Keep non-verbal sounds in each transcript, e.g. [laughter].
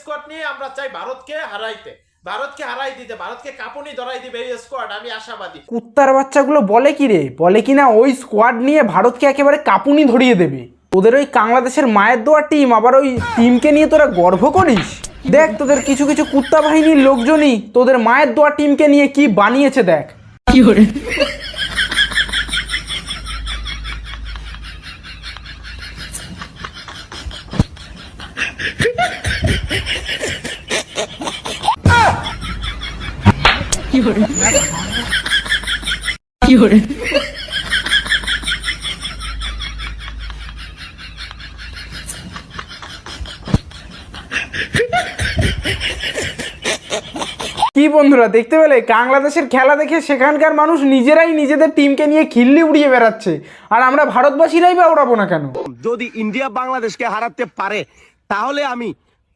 Squad নিয়ে আমরা চাই ভারতকে হারাইতে। ভারতকে হারাই দিতে ভারতকে কাপুনি ধরাই দিবে এই স্কোয়াড আমি আশাবাদী। কুত্তার বাচ্চাগুলো বলে কি রে? বলে কি না ওই স্কোয়াড নিয়ে ভারতকে একেবারে কাপুনি ধরিয়ে দেবে? তোদের ওই বাংলাদেশের মায়ের দোয়া টিম আবার ওই টিমকে নিয়ে তোরা গর্ব করিস? দেখ তোদের কিছু কিছু কুত্তা বাহিনীর লোকজনই তোদের মায়ের দোয়া টিমকে নিয়ে কি বানিয়েছে দেখ। কি বন্ধুরা দেখতে পেলে? বাংলাদেশের খেলা দেখে সেখানকার মানুষ নিজেরাই নিজেদের টিমকে নিয়ে খিল্লি উড়িয়ে বেড়াচ্ছে। আর আমরা ভারতবাসীরাই বা উড়াবো না কেন? যদি ইন্ডিয়া বাংলাদেশকে হারাতে পারে তাহলে আমি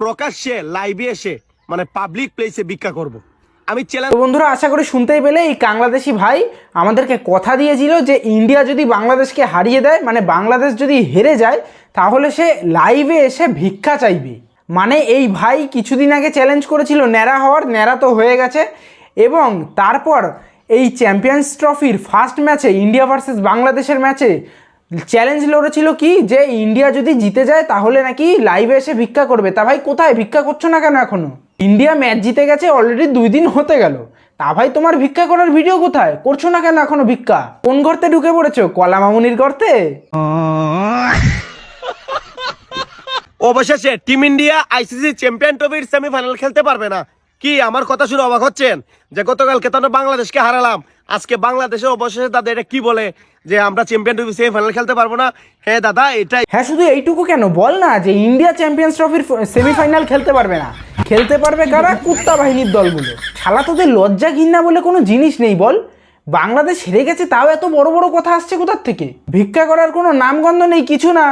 প্রকাশ্যে লাইভে এসে মানে পাবলিক প্লেসে ভিক্ষা করব। আমি চ্যালেঞ্জ বন্ধুরা, আশা করি শুনতেই পেলে, এই বাংলাদেশি ভাই আমাদেরকে কথা দিয়েছিল যে ইন্ডিয়া যদি বাংলাদেশকে হারিয়ে দেয় মানে বাংলাদেশ যদি হেরে যায়, তাহলে সে লাইভে এসে ভিক্ষা চাইবে। মানে এই ভাই কিছুদিন আগে চ্যালেঞ্জ করেছিল ন্যাড়া হওয়ার, ন্যাড়া তো হয়ে গেছে। এবং তারপর এই চ্যাম্পিয়ন্স ট্রফির ফার্স্ট ম্যাচে ইন্ডিয়া ভার্সেস বাংলাদেশের ম্যাচে চ্যালেঞ্জ লড়েছিল কি? যে ইন্ডিয়া যদি জিতে যায়, তাহলে নাকি লাইভে এসে ভিক্ষা করবে। তা ভাই, কোথায়? ভিক্ষা করছ না কেন এখনও? ইন্ডিয়া ম্যাচ জিতে গেছে অলরেডি দুই দিন হতে গেল। তা ভাই, তোমার ভিক্ষা করার ভিডিও কোথায়? করছ না কেন এখনও ভিক্ষা? কোন গর্তে ঢুকে পড়েছো? কলা মামুনির গর্তে? অবশেষে টিম ইন্ডিয়া আইসিসি চ্যাম্পিয়ন ট্রফির সেমিফাইনাল খেলতে পারবে না। কি আমার কথা শুনে অবাক হচ্ছেন? যে গতকালকে তো বাংলাদেশকে হারালাম। আজকে বাংলাদেশে অবশেষে তাদের এটা কি বলে? যে আমরা চ্যাম্পিয়ন ট্রফি সেমিফাইনাল খেলতে পারব না? হ্যাঁ দাদা, এটাই। হ্যাঁ শুধু এইটুকু কেন? বল না যে ইন্ডিয়া চ্যাম্পিয়ন্স ট্রফির সেমিফাইনাল খেলতে পারবে না। খেলতে পারবে কারা? কুত্তা বাহিনীর দলগুলো। শালা, তোদের লজ্জা ঘিন্না বলে কোনো জিনিস নেই, বল। বাংলাদেশ হেরে গেছে, তাও এত বড় বড় কথা আসছে কোথার থেকে? ভিক্ষা করার কোনো নামগন্ধ নেই, কিছু না।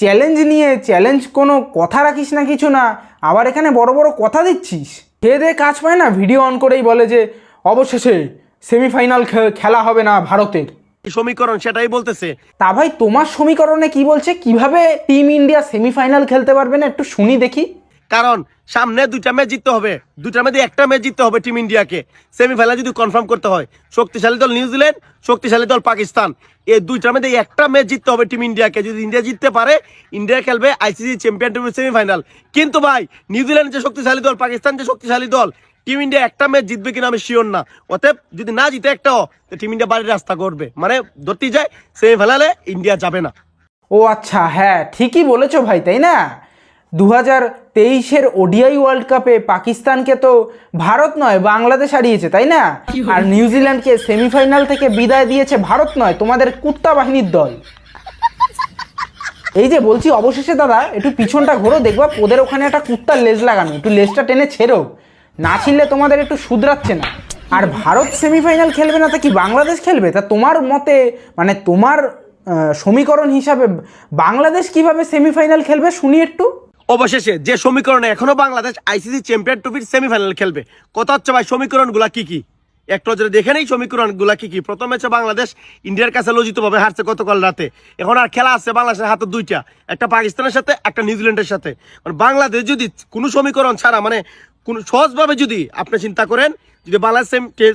চ্যালেঞ্জ নিয়ে চ্যালেঞ্জ কোনো কথা রাখিস না, কিছু না। আবার এখানে বড় বড় কথা দিচ্ছিস। খেয়ে দিয়ে কাজ পায় না? ভিডিও অন করেই বলে যে অবশেষে সেমিফাইনাল খেলা হবে না ভারতের। সমীকরণ? সেটাই বলতেছে। তা ভাই তোমার সমীকরণে কি বলছে? কীভাবে টিম ইন্ডিয়া সেমিফাইনাল খেলতে পারবে না? একটু শুনি দেখি। কারণ সামনে দুইটা ম্যাচ জিততে হবে। দুইটার মধ্যে একটা ম্যাচ জিততে হবে টিম ইন্ডিয়াকে সেমিফাইনাল যদি কনফার্ম করতে হয়, শক্তিশালী দল নিউজিল্যান্ড শক্তিশালী দল পাকিস্তান এই দুইটার মধ্যে একটা ম্যাচ জিততে হবে টিম ইন্ডিয়াকে যদি ইন্ডিয়া জিততে পারে ইন্ডিয়া খেলবে আইসিসি চ্যাম্পিয়ন সেমিফাইনাল কিন্তু ভাই নিউজিল্যান্ড যে শক্তিশালী দল পাকিস্তান যে শক্তিশালী দল টিম ইন্ডিয়া একটা ম্যাচ জিতবে কিনা আমি শিওর না। অতএব যদি না জিতে একটাও তো টিম ইন্ডিয়া বাড়ির রাস্তা করবে মানে ধরতেই যায় সেমিফাইনালে ইন্ডিয়া যাবে না। ও আচ্ছা হ্যাঁ ঠিকই বলেছ ভাই, তাই না? দু হাজার তেইশের ওডিআই ওয়ার্ল্ড কাপে পাকিস্তানকে তো ভারত নয় বাংলাদেশ হারিয়েছে তাই না? আর নিউজিল্যান্ডকে সেমিফাইনাল থেকে বিদায় দিয়েছে ভারত নয় তোমাদের কুত্তা বাহিনীর দল। এই যে বলছি অবশেষে দাদা একটু পিছনটা ঘোরো দেখবা ওদের ওখানে একটা কুত্তার লেজ লাগানো একটু লেজটা টেনে ছেড়ো। না ছিললে তোমাদের একটু শুধরাচ্ছে না। আর ভারত সেমিফাইনাল খেলবে না তা কি বাংলাদেশ খেলবে? তা তোমার মতে মানে তোমার সমীকরণ হিসাবে বাংলাদেশ কীভাবে সেমিফাইনাল খেলবে শুনি একটু। অবশেষে যে সমীকরণে এখনও বাংলাদেশ আইসিসি চ্যাম্পিয়ন ট্রফির সেমিফাইনাল খেলবে, কথা হচ্ছে ভাই সমীকরণগুলা কি কি? এক নজরে দেখে নেই সমীকরণগুলা কি কি। প্রথম ম্যাচে বাংলাদেশ ইন্ডিয়ার কাছে লজ্জিতভাবে হারছে গতকাল রাতে। এখন আর খেলা আছে বাংলাদেশের হাতে দুইটা, একটা পাকিস্তানের সাথে, একটা নিউজিল্যান্ডের সাথে। মানে বাংলাদেশ যদি কোনো সমীকরণ ছাড়া মানে কোন সহজভাবে যদি আপনি চিন্তা করেন, যদি বাংলাদেশ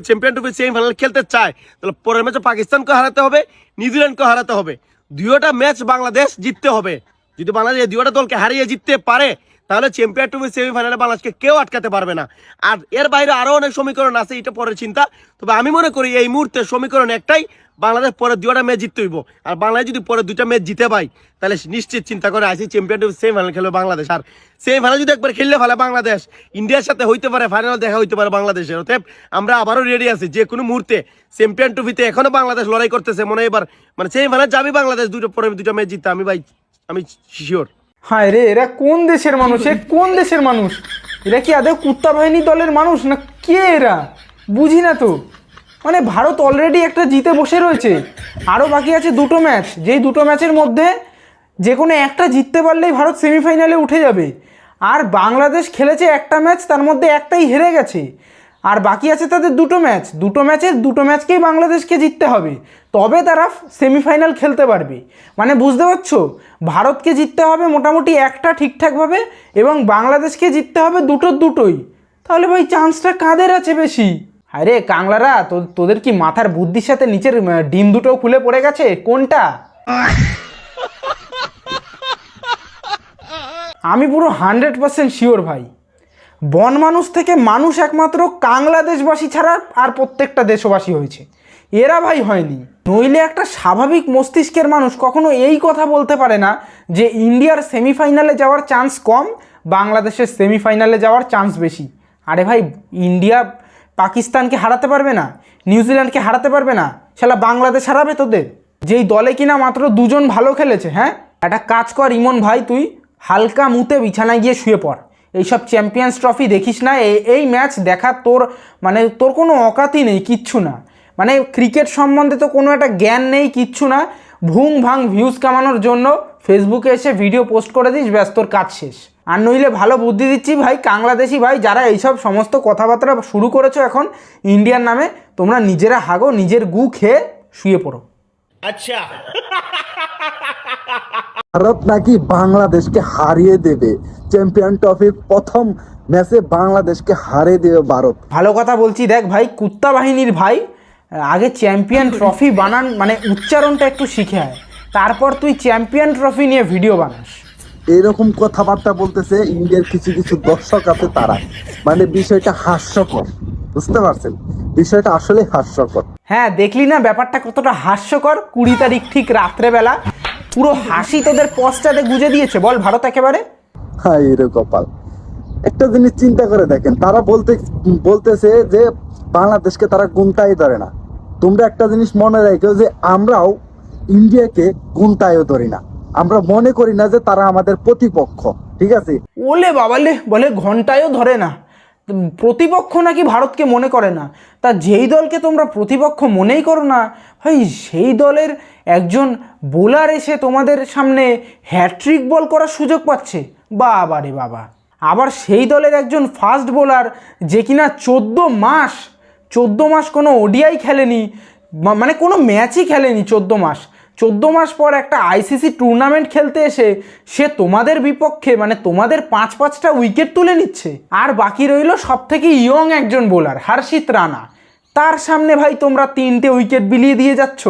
চ্যাম্পিয়ন ট্রফি সেমিফাইনাল খেলতে চায়, তাহলে পরের ম্যাচে পাকিস্তানকে হারাতে হবে নিউজিল্যান্ডকে হারাতে হবে। দুইটা ম্যাচ বাংলাদেশ জিততে হবে। যদি বাংলাদেশ এই দুইটা দলকে হারিয়ে জিততে পারে, তাহলে চ্যাম্পিয়ন ট্রফি সেমিফাইনালে বাংলাদেশকে কেউ আটকাতে পারবে না। আর এর বাইরে আরও অনেক সমীকরণ আছে, এটা পরের চিন্তা। তবে আমি মনে করি এই মুহূর্তে সমীকরণ একটাই, বাংলাদেশ পরে দুটা ম্যাচ জিততে হইব। আর বাংলাদেশ যদি পরে দুটা ম্যাচ জিতে পাই তাহলে নিশ্চিত চিন্তা করে আসি চ্যাম্পিয়ন ট্রফি সেমিফাইনাল খেলবে বাংলাদেশ। আর সেমিফাইনাল যদি একবার খেললে ফেলে বাংলাদেশ ইন্ডিয়ার সাথে হইতে পারে ফাইনাল দেখা হইতে পারে বাংলাদেশের। অতএব আমরা আবারও রেডি আছি, যে কোনো মুহূর্তে চ্যাম্পিয়ন ট্রফিতে এখনও বাংলাদেশ লড়াই করতেছে, মনে এবার মানে সেমিফাইনাল যাবে বাংলাদেশ, দুটো পরে দুইটা ম্যাচ জিততে। আমি ভাই আমি শিওর হায় রে, এরা কোন দেশের মানুষ? এ কোন দেশের মানুষ? এরা কি আদৌ কুত্তা বাহিনী দলের মানুষ? না কে এরা? বুঝি না তো। মানে ভারত অলরেডি একটা জিতে বসে রয়েছে। আরও বাকি আছে দুটো ম্যাচ যেই দুটো ম্যাচের মধ্যে যে কোনো একটা জিততে পারলেই ভারত সেমিফাইনালে উঠে যাবে। আর বাংলাদেশ খেলেছে একটা ম্যাচ তার মধ্যে একটাই হেরে গেছে। আর বাকি আছে তাদের দুটো ম্যাচ। দুটো ম্যাচে দুটো ম্যাচকেই বাংলাদেশকে জিততে হবে। তবে তারা সেমিফাইনাল খেলতে পারবে। মানে বুঝতে পারছ? ভারতকে জিততে হবে মোটামুটি একটা ঠিকঠাকভাবে এবং বাংলাদেশকে জিততে হবে দুটো দুটোই। তাহলে ভাই চান্সটা কাদের আছে বেশি? আরে কাংলারা, তো, তোদের কি মাথার বুদ্ধির সাথে নিচের ডিম দুটো খুলে পড়ে গেছে? কোনটা? আমি পুরো হান্ড্রেড পার্সেন্ট শিওর ভাই। বন মানুষ থেকে মানুষ একমাত্র বাংলাদেশবাসী ছাড়া আর প্রত্যেকটা দেশবাসী হয়েছে। এরা ভাই হয়নি। নইলে একটা স্বাভাবিক মস্তিষ্কের মানুষ কখনো এই কথা বলতে পারে না যে ইন্ডিয়ার সেমিফাইনালে যাওয়ার চান্স কম, বাংলাদেশের সেমিফাইনালে যাওয়ার চান্স বেশি। আরে ভাই, ইন্ডিয়া পাকিস্তানকে হারাতে পারবে না? নিউজিল্যান্ডকে হারাতে পারবে না? শালা, বাংলাদেশ হারাবে তোদের? যেই দলে কিনা মাত্র দুজন ভালো খেলেছে হ্যাঁ? একটা কাজ কর ইমন ভাই, তুই হালকা মুতে বিছানায় গিয়ে শুয়ে পড়। এইসব চ্যাম্পিয়ন্স ট্রফি দেখিস না এই ম্যাচ দেখা তোর মানে তোর কোনো অকাতই নেই, কিচ্ছু না। মানে ক্রিকেট সম্বন্ধে তো কোনো একটা জ্ঞান নেই, কিচ্ছু না। ভুং ভাং ভিউজ কামানোর জন্য ফেসবুকে এসে ভিডিও পোস্ট করে দিস, ব্যাস তোর কাজ শেষ। আর নইলে ভালো বুদ্ধি দিচ্ছি ভাই বাংলাদেশি ভাই, যারা এইসব সমস্ত কথাবার্তা শুরু করেছ এখন ইন্ডিয়ার নামে, তোমরা নিজেরা হাগো, নিজের গু খেয়ে শুয়ে পড়ো। [laughs] ভারত নাকি বাংলাদেশকে হারিয়ে দেবে। চ্যাম্পিয়ন ট্রফির প্রথম ম্যাচে বাংলাদেশকে হারিয়ে দেবে ভারত। ভালো কথা বলছি দেখ ভাই কুত্তা বাহিনীর ভাই আগে চ্যাম্পিয়ন ট্রফি বানান মানে উচ্চারণটা একটু শিখে আয়। তারপর তুই চ্যাম্পিয়ন ট্রফি নিয়ে ভিডিও বানাস। এরকম কথাবার্তা বলতেছে ইন্ডিয়ার কিছু কিছু দর্শক আছে তারা। মানে বিষয়টা হাস্যকর। বুঝতে পারছেন? বিষয়টা আসলে হাস্যকর। হ্যাঁ দেখলি না ব্যাপারটা কতটা হাস্যকর? কুড়ি তারিখ ঠিক রাত্রেবেলা পুরো হাসি তোদের পশ্চাতে গুজে দিয়েছে। বল ভারত একেবারে? হ্যাঁ এরে কপাল। একটা জিনিস চিন্তা করে দেখেন তারা বলতে বলতেছে যে বাংলাদেশকে তারা গুনটাই ধরে না। তোমরা একটা জিনিস মনে রাখো যে আমরাও ইন্ডিয়াকে গুনটাইও ধরি না। আমরা মনে করি না যে তারা আমাদের প্রতিপক্ষ ঠিক আছে? ওলে বাবালে বলে ঘন্টায়ও ধরে না। প্রতিপক্ষ নাকি ভারতকে মনে করে না? তা যেই দলকে তোমরা প্রতিপক্ষ মনেই করো না, ভাই, সেই দলের একজন বোলার এসে তোমাদের সামনে হ্যাট্রিক বল করার সুযোগ পাচ্ছে। বাবা রে বাবা। আবার সেই দলের একজন ফাস্ট বোলার যে কিনা চোদ্দ মাস চোদ্দ মাস কোনো ওডিআই খেলেনি মানে কোনো ম্যাচই খেলেনি চোদ্দ মাস। চোদ্দ মাস পর একটা আইসিসি টুর্নামেন্ট খেলতে এসে সে তোমাদের বিপক্ষে মানে তোমাদের পাঁচ পাঁচটা উইকেট তুলে নিচ্ছে। আর বাকি রইল সব থেকে ইয়ং একজন বোলার হর্ষিত রানা। তার সামনে ভাই তোমরা তিনটে উইকেট বিলিয়ে দিয়ে যাচ্ছ।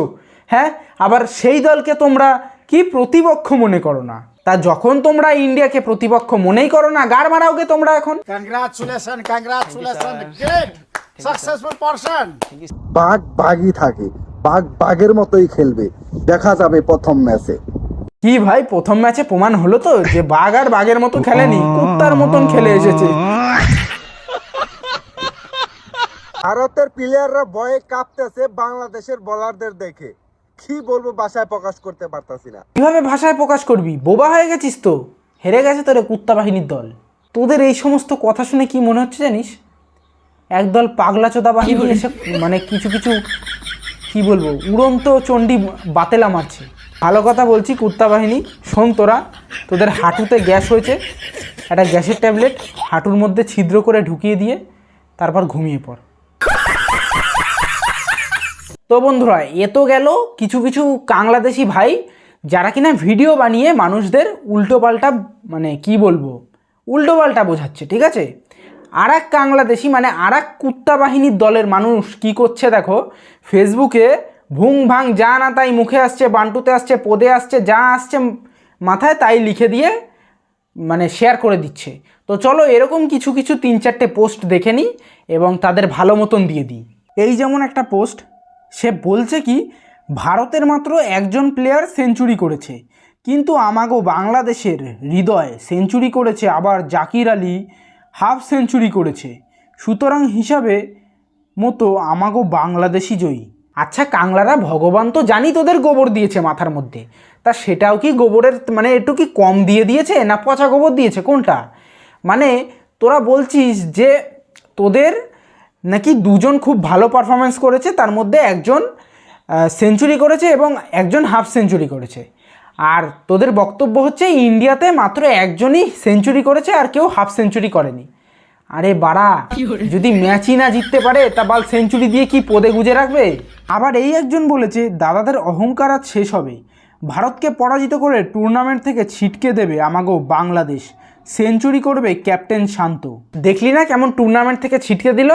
হ্যাঁ আবার সেই দলকে তোমরা কি প্রতিপক্ষ মনে করো না? তা যখন তোমরা ইন্ডিয়াকে প্রতিপক্ষ মনেই করো না গার মারাওগে তোমরা এখন। Congratulations, great, successful person. বাঘ বাঘই থাকে। বাঘ বাঘের মতোই খেলবে। দেখা যাবে প্রথম ম্যাচে। কি ভাই প্রথম ম্যাচে প্রমাণ হলো তো যে বাঘ আর বাঘের মতো খেলেনি কুত্তার মতন খেলে এসেছে। ভারতের প্লেয়াররা ভয়ে কাঁপতেছে বাংলাদেশের বোলারদের দেখে। কি বলব ভাষায় প্রকাশ করতে পারতাছি না। কীভাবে ভাষায় প্রকাশ করবি? বোবা হয়ে গেছিস তো। হেরে গেছে তোরে কুত্তা বাহিনীর দল। তোদের এই সমস্ত কথা শুনে কি মনে হচ্ছে জানিস? একদল পাগলা চোদা বাহিনী এসে মানে কিছু কিছু কি বলব, উড়ন্ত চণ্ডী বাতেলা মারছে। ভালো কথা বলছি কুর্তা বাহিনী, শোন তোরা, তোদের হাঁটুতে গ্যাস হয়েছে, একটা গ্যাসের ট্যাবলেট, হাঁটুর মধ্যে ছিদ্র করে ঢুকিয়ে দিয়ে তারপর ঘুমিয়ে পড়। তো বন্ধুরা, এ তো গেল কিছু কিছু বাংলাদেশি ভাই, যারা কিনা ভিডিও বানিয়ে মানুষদের উল্টোপাল্টা মানে কি বলব, উল্টোপাল্টা বোঝাচ্ছে, ঠিক আছে? আর এক বাংলাদেশি মানে আর এক কুত্তা বাহিনীর দলের মানুষ। কি করছে দেখো? ফেসবুকে ভুং ভাং যা না তাই মুখে আসছে, বান্টুতে আসছে, পদে আসছে, যা আসছে মাথায় তাই লিখে দিয়ে মানে শেয়ার করে দিচ্ছে। তো চলো এরকম কিছু কিছু তিন চারটে পোস্ট দেখে নিই এবং তাদের ভালো মতন দিয়ে দিই। এই যেমন একটা পোস্ট সে বলছে কি, ভারতের মাত্র একজন প্লেয়ার সেঞ্চুরি করেছে। কিন্তু আমাগো বাংলাদেশের হৃদয় সেঞ্চুরি করেছে আবার জাকির আলী হাফ সেঞ্চুরি করেছে। সুতরাং হিসাবে মতো আমাগো বাংলাদেশি জয়ী। আচ্ছা কাংলারা ভগবান তো জানি তোদের গোবর দিয়েছে মাথার মধ্যে। তা সেটাও কি গোবরের মানে একটু কি কম দিয়ে দিয়েছে না পচা গোবর দিয়েছে? কোনটা? মানে তোরা বলছিস যে তোদের নাকি দুজন খুব ভালো পারফরমেন্স করেছে, তার মধ্যে একজন সেঞ্চুরি করেছে এবং একজন হাফ সেঞ্চুরি করেছে। আর তোদের বক্তব্য হচ্ছে ইন্ডিয়াতে মাত্র একজনই সেঞ্চুরি করেছে আর কেউ হাফ সেঞ্চুরি করেনি। আরে বাড়া যদি ম্যাচই না জিততে পারে তা বাল সেঞ্চুরি দিয়ে কি পদে গুজে রাখবে? আবার এই একজন বলেছে দাদাদের অহংকার আজ শেষ হবে। ভারতকে পরাজিত করে টুর্নামেন্ট থেকে ছিটকে দেবে আমাগো বাংলাদেশ। সেঞ্চুরি করবে ক্যাপ্টেন শান্ত। দেখলি না কেমন টুর্নামেন্ট থেকে ছিটকে দিল?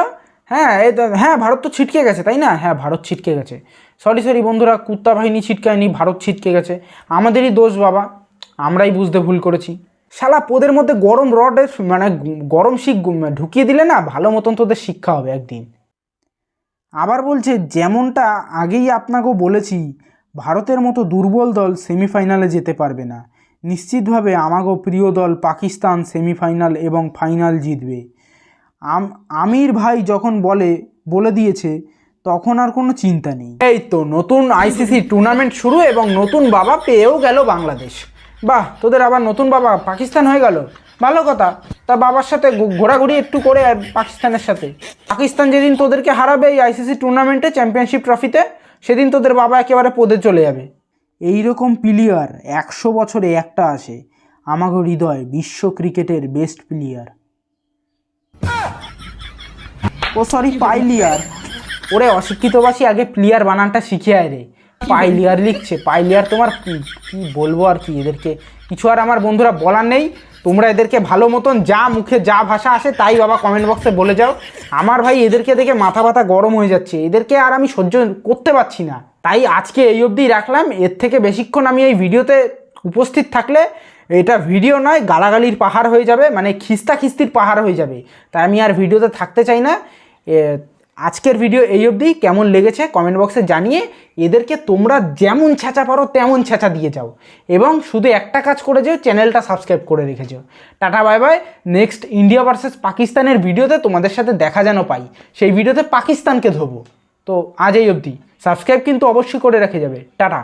হ্যাঁ এই তো- হ্যাঁ ভারত তো ছিটকে গেছে, তাই না? হ্যাঁ ভারত ছিটকে গেছে। সরি সরি বন্ধুরা, কুত্তা বাহিনী ছিটকায়নি, ভারত ছিটকে গেছে। আমাদেরই দোষ, বাবা। আমরাই বুঝতে ভুল করেছি। শালা, পোদের মধ্যে গরম রডের মানে গরম শিখ ঢুকিয়ে দিলে না, ভালো মতন তোদের শিক্ষা হবে একদিন। আবার বলছে, যেমনটা আগেই আপনাকেও বলেছি, ভারতের মতো দুর্বল দল সেমিফাইনালে যেতে পারবে না। নিশ্চিতভাবে আমাগো প্রিয় দল পাকিস্তান সেমিফাইনাল এবং ফাইনাল জিতবে। আমির ভাই যখন বলে বলে দিয়েছে, তখন আর কোনো চিন্তা নেই। এই তো নতুন আইসিসি টুর্নামেন্ট শুরু এবং নতুন বাবা পেয়েও গেল বাংলাদেশ। বাহ, তোদের আবার নতুন বাবা পাকিস্তান হয়ে গেল? ভালো কথা। তা বাবার সাথে ঘোরাঘুরি একটু করে আর পাকিস্তানের সাথে। পাকিস্তান যেদিন তোদেরকে হারাবে এই আইসিসি টুর্নামেন্টে চ্যাম্পিয়নশিপ ট্রফিতে সেদিন তোদের বাবা একেবারে পদে চলে যাবে। এই রকম প্লেয়ার একশো বছরে একটা আসে। আমাগো হৃদয় বিশ্ব ক্রিকেটের বেস্ট প্লেয়ার ও সরি পাইলিয়ার। ওরে, অশিক্ষিতবাসী, আগে প্লেয়ার বানানটা শিখে আয় রে। পাইলিয়ার লিখছে। পাইলিয়ার তোমার কি বলব আর কি? এদেরকে কিছু আর আমার বন্ধুরা বলার নেই। তোমরা এদেরকে ভালো মতন যা মুখে যা ভাষা আসে তাই বাবা কমেন্ট বক্সে বলে যাও। আমার ভাই এদেরকে দেখে মাথা ব্যথা গরম হয়ে যাচ্ছে। এদেরকে আর আমি সহ্য করতে পারছি না। তাই আজকে এই অবধি রাখলাম। এর থেকে বেশিক্ষণ আমি এই ভিডিওতে উপস্থিত থাকলে এটা ভিডিও নয়, গালাগালির পাহাড় হয়ে যাবে মানে খিস্তা খিস্তির পাহাড় হয়ে যাবে। তাই আমি আর ভিডিওতে থাকতে চাই না। আজকের ভিডিও এই অবধি। কেমন লেগেছে কমেন্ট বক্সে জানিয়ে এদেরকে তোমরা যেমন ছ্যাঁচা পারো, তেমন ছ্যাঁচা দিয়ে যাও। এবং শুধু একটা কাজ করে যেও, চ্যানেলটা সাবস্ক্রাইব করে রেখে যেও। Tata bye bye next India versus পাকিস্তানের ভিডিওতে তোমাদের সাথে দেখা যেন পাই। সেই ভিডিওতে পাকিস্তানকে ধোবো। তো আজ এই অবধি। সাবস্ক্রাইব কিন্তু অবশ্যই করে রেখে যাবে। টাটা।